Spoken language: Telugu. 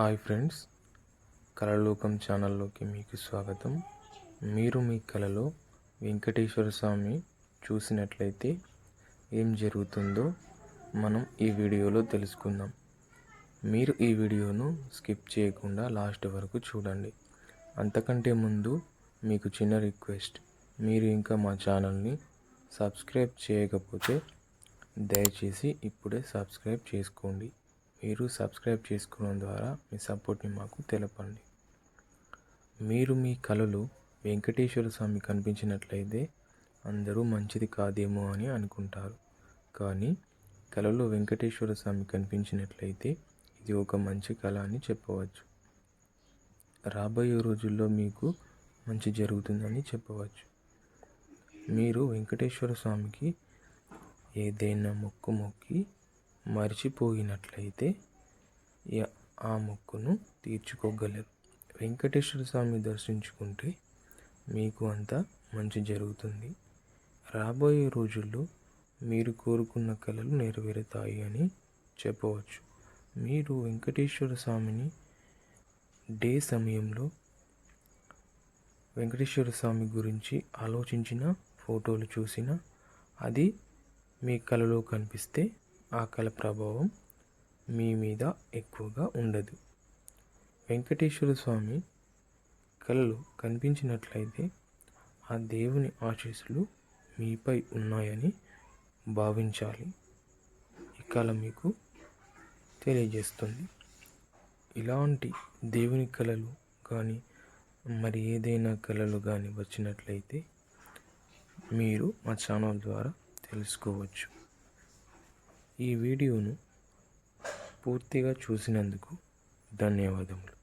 హాయ్ ఫ్రెండ్స్ కళలోకం ఛానల్లోకి మీకు స్వాగతం. మీరు మీ కళలో వెంకటేశ్వర స్వామి చూసినట్లయితే ఏం జరుగుతుందో మనం ఈ వీడియోలో తెలుసుకుందాం. మీరు ఈ వీడియోను స్కిప్ చేయకుండా లాస్ట్ వరకు చూడండి. అంతకంటే ముందు మీకు చిన్న రిక్వెస్ట్ మీరు ఇంకా మా ఛానల్ని సబ్స్క్రైబ్ చేయకపోతే దయచేసి ఇప్పుడే సబ్స్క్రైబ్ చేసుకోండి. మీరు సబ్స్క్రైబ్ చేసుకోవడం ద్వారా మీ సపోర్ట్ని మాకు తెలపండి. మీరు మీ కళలు వెంకటేశ్వర స్వామి కనిపించినట్లయితే అందరూ మంచిది కాదేమో అని అనుకుంటారు. కానీ కళలో వెంకటేశ్వర స్వామి కనిపించినట్లయితే ఇది ఒక మంచి కళ అని చెప్పవచ్చు. రాబోయే రోజుల్లో మీకు మంచి జరుగుతుందని చెప్పవచ్చు. మీరు వెంకటేశ్వర స్వామికి ఏదైనా మొక్కు మొక్కి మర్చిపోయినట్లయితే ఆ మొక్కును తీర్చుకోగలరు. వెంకటేశ్వర స్వామి దర్శించుకుంటే మీకు అంతా మంచి జరుగుతుంది. రాబోయే రోజుల్లో మీరు కోరుకున్న కళలు నెరవేరుతాయి అని చెప్పవచ్చు. మీరు వెంకటేశ్వర స్వామిని డే సమయంలో వెంకటేశ్వర స్వామి గురించి ఆలోచించిన ఫోటోలు చూసిన అది మీ కళలో కనిపిస్తే ఆ ప్రభావం మీ మీద ఎక్కువగా ఉండదు. వెంకటేశ్వర స్వామి కళలు కనిపించినట్లయితే ఆ దేవుని ఆశీస్సులు మీపై ఉన్నాయని భావించాలి. ఈ కళ మీకు తెలియజేస్తుంది. ఇలాంటి దేవుని కళలు కానీ మరి ఏదైనా కళలు కానీ వచ్చినట్లయితే మీరు మా ఛానల్ ద్వారా తెలుసుకోవచ్చు. ఈ వీడియోను పూర్తిగా చూసినందుకు ధన్యవాదములు.